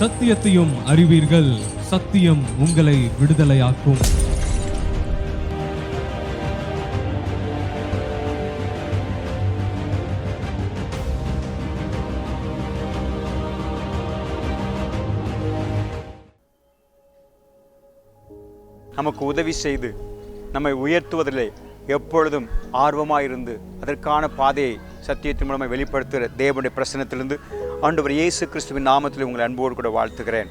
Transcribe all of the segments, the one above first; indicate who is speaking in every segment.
Speaker 1: சத்தியத்தையும் அறிவீர்கள். சத்தியம் உங்களை விடுதலையாக்கும்.
Speaker 2: நமக்கு உதவி செய்து நம்மை உயர்த்துவதிலே எப்பொழுதும் ஆர்வமாயிருந்து அதற்கான பாதையை சத்தியத்தின் மூலமாக வெளிப்படுத்துகிற தேவனுடைய பிரசனத்திலிருந்து ஆண்டவர் இயேசு கிறிஸ்துவின் நாமத்தில் உங்களை அன்போடு கூட வாழ்த்துகிறேன்.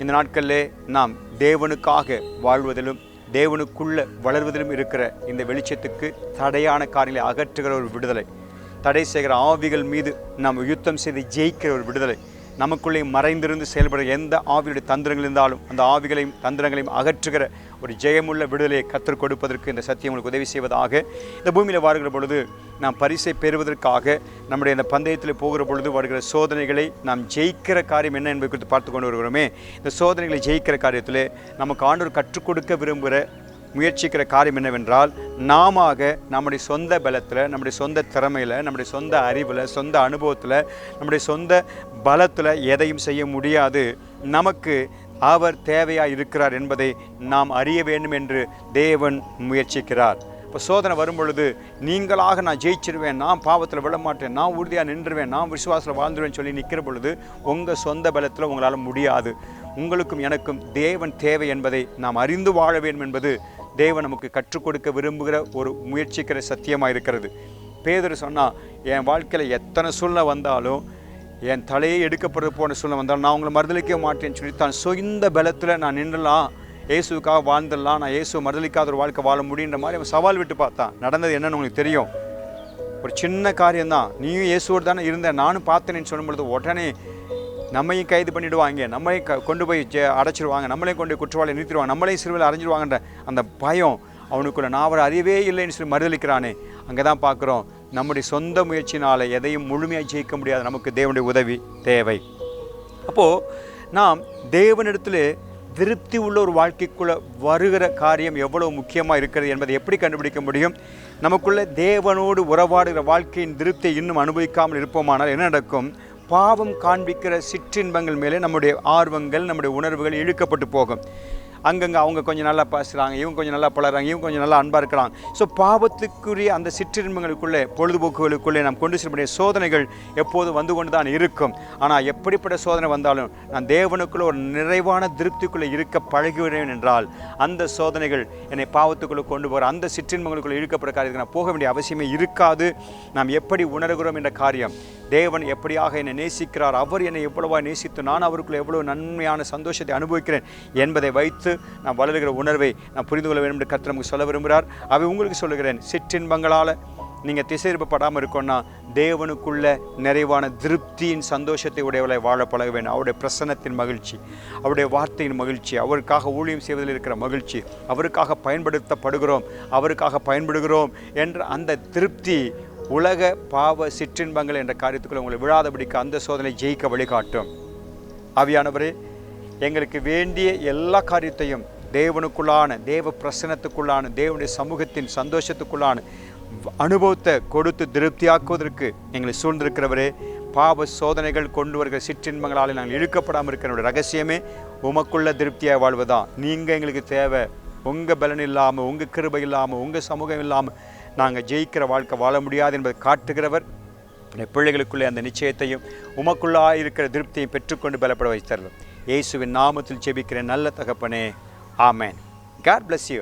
Speaker 2: இந்த நாட்களிலே நாம் தேவனுக்காக வாழ்வதிலும் தேவனுக்குள்ள வளர்வதிலும் இருக்கிற இந்த வெளிச்சத்துக்கு தடையான காரியங்களை அகற்றுகிற ஒரு விடுதலை. தடை செய்கிற ஆவிகள் மீது நாம் யுத்தம் செய்து ஜெயிக்கிற ஒரு விடுதலை. நமக்குள்ளே மறைந்திருந்து செயல்படுற எந்த ஆவியுடைய தந்திரங்கள் இருந்தாலும் அந்த ஆவிகளையும் தந்திரங்களையும் அகற்றுகிற ஒரு ஜெயமுள்ள விடுதலையை கற்றுக் கொடுப்பதற்கு இந்த சத்தியம் உங்களுக்கு உதவி செய்வதாக. இந்த பூமியில் வாழ்கிற பொழுது நாம் பரிசை பெறுவதற்காக நம்முடைய இந்த பந்தயத்தில் போகிற பொழுது வருகிற சோதனைகளை நாம் ஜெயிக்கிற காரியம் என்ன என்பது குறித்து பார்த்து கொண்டு வருகிறோமே. இந்த சோதனைகளை ஜெயிக்கிற காரியத்தில் நமக்கு ஆண்டோர் கற்றுக் கொடுக்க விரும்புகிற முயற்சிக்கிற காரியம் என்னவென்றால் நாம நம்முடைய சொந்த பலத்தில் நம்முடைய சொந்த திறமையில் நம்முடைய சொந்த அறிவில் சொந்த அனுபவத்தில் நம்முடைய சொந்த பலத்தில் எதையும் செய்ய முடியாது. நமக்கு அவர் தேவையாக இருக்கிறார் என்பதை நாம் அறிய வேண்டும் என்று தேவன் முயற்சிக்கிறார். இப்போ சோதனை வரும்பொழுது நீங்களாக நான் ஜெயிச்சிருவேன் நான் பாவத்தில் விடமாட்டேன் நான் உறுதியாக நின்றுவேன் நான் விசுவாசத்தில் வாழ்ந்துருவேன் சொல்லி நிற்கிற பொழுது உங்கள் சொந்த பலத்தில் உங்களால் முடியாது. உங்களுக்கும் எனக்கும் தேவன் தேவை என்பதை நாம் அறிந்து வாழ வேண்டும் என்பது தேவன் நமக்கு கற்றுக் கொடுக்க விரும்புகிற ஒரு முயற்சிக்கிற சத்தியமாக இருக்கிறது. பேதர் சொன்னால் என் வாழ்க்கையில் எத்தனை சூழ்நிலை வந்தாலும் என் தலையை எடுக்கப்படுறது போன சூழ்நிலை வந்தாலும் நான் உங்களை மறுதளிக்க மாட்டேன்னு சொல்லி தான் இந்த பலத்தில் நான் நின்றலாம் இயேசுக்காக வாழ்ந்துடலாம் நான் இயேசு மறுதளிக்காத ஒரு வாழ்க்கை வாழ முடியுன்ற மாதிரி அவன் சவால் விட்டு பார்த்தான். நடந்தது என்னன்னு உங்களுக்கு தெரியும். ஒரு சின்ன காரியம்தான். நீயும் இயேசுவோடு தானே இருந்த நானும் பார்த்தேன்னு சொல்லும் பொழுது உடனே நம்மையும் கைது பண்ணிவிடுவாங்க நம்மளையும் க கொண்டு போய் ஜெ- அடைச்சிருவாங்க. நம்மளையும் கொண்டு போய் குற்றவாளி நிறுத்திடுவாங்க. நம்மளையும் சிறுவில் அரைஞ்சிருவாங்கன்ற அந்த பயம் அவனுக்குள்ள நான் அவர் அறியவே இல்லைன்னு சொல்லி மறுதளிக்கிறானே. அங்கே தான் பார்க்குறோம். நம்முடைய சொந்த முயற்சினால் எதையும் முழுமையாக ஜெயிக்க முடியாது நமக்கு தேவனுடைய உதவி தேவை. அப்போது நாம் தேவனிடத்தில் திருப்தி உள்ள ஒரு வாழ்க்கைக்குள்ளே வருகிற காரியம் எவ்வளோ முக்கியமாக இருக்கிறது என்பதை எப்படி கண்டுபிடிக்க முடியும்? நமக்குள்ள தேவனோடு உறவாடுகிற வாழ்க்கையின் திருப்தியை இன்னும் அனுபவிக்காமல் இருப்போமானால் என்ன நடக்கும்? பாவம் காண்பிக்கிற சிற்றின்பங்கள் மேலே நம்முடைய ஆர்வங்கள் நம்முடைய உணர்வுகள் இழுக்கப்பட்டு போகும். அங்கங்கே அவங்க கொஞ்சம் நல்லா பேசுகிறாங்க இவங்க கொஞ்சம் நல்லா பழகிறாங்க இவங்க கொஞ்சம் நல்லா அன்பாக இருக்கிறாங்க. ஸோ பாவத்துக்குரிய அந்த சிற்றின்பங்களுக்குள்ளே பொழுதுபோக்குகளுக்குள்ளே நாம் கொண்டு செல்லக்கூடிய சோதனைகள் எப்போதும் வந்து கொண்டு தான் இருக்கும். ஆனால் எப்படிப்பட்ட சோதனை வந்தாலும் நான் தேவனுக்குள்ளே ஒரு நிறைவான திருப்திக்குள்ளே இருக்க பழகுகிறேன் என்றால் அந்த சோதனைகள் என்னை பாவத்துக்குள்ளே கொண்டு போகிற அந்த சிற்றின்பங்களுக்குள்ளே இழுக்கப்பட காரியத்துக்கு நான் போக வேண்டிய அவசியமே இருக்காது. நாம் எப்படி உணர்கிறோம் என்ற காரியம் தேவன் எப்படியாக என்னை நேசிக்கிறார் அவர் என்னை எவ்வளவா நேசித்து நான் அவருக்குள்ளே எவ்வளோ நன்மையான சந்தோஷத்தை அனுபவிக்கிறேன் என்பதை வைத்து நான் வளருகிற உணர்வை நான் புரிந்து கொள்ள வேண்டும் என்று கர்த்தர் நமக்கு சொல்ல விரும்புகிறார். அவை உங்களுக்கு சொல்லுகிறேன். சிற்றின்பங்களால் நீங்கள் திசைப்படாமல் இருக்கோன்னா தேவனுக்குள்ள நிறைவான திருப்தியின் சந்தோஷத்தை உடையவளை வாழ பழக வேண்டும். அவருடைய பிரசன்னத்தின் மகிழ்ச்சி அவருடைய வார்த்தையின் மகிழ்ச்சி அவருக்காக ஊழியம் செய்வதில் இருக்கிற மகிழ்ச்சி அவருக்காக பயன்படுத்தப்படுகிறோம் அவருக்காக பயன்படுகிறோம் என்ற அந்த திருப்தி உலக பாவ சிற்றின்பங்கள் என்ற காரியத்துக்குள்ள உங்களை விழாதபடிக்கு அந்த சோதனை ஜெயிக்க வழிகாட்டும். ஆவியானவரே எங்களுக்கு வேண்டிய எல்லா காரியத்தையும் தேவனுக்குள்ளான தேவ பிரசனத்துக்குள்ளான தேவனுடைய சமூகத்தின் சந்தோஷத்துக்குள்ளான அனுபவத்தை கொடுத்து திருப்தியாக்குவதற்கு எங்களை சூழ்ந்திருக்கிறவரே பாவ சோதனைகள் கொண்டு வருகிற சிற்றின்பங்களால் நாங்கள் இழுக்கப்படாமல் இருக்கிற ரகசியமே உமக்குள்ள திருப்தியாக வாழ்வதான் நீங்கள் எங்களுக்கு தேவை. உங்கள் பலன் இல்லாமல் உங்கள் கிருபை இல்லாமல் உங்கள் சமூகம் இல்லாமல் நாங்கள் ஜெயிக்கிற வாழ்க்கை வாழ முடியாது என்பதை காட்டுகிறவர் பிள்ளைகளுக்குள்ளே அந்த நிச்சயத்தையும் உமக்குள்ளாக இருக்கிற திருப்தியை பெற்றுக்கொண்டு பலப்பட வைத்தார்கள் இயேசுவின் நாமத்தில் செபிக்கிற நல்ல தகப்பனே ஆமேன். God bless you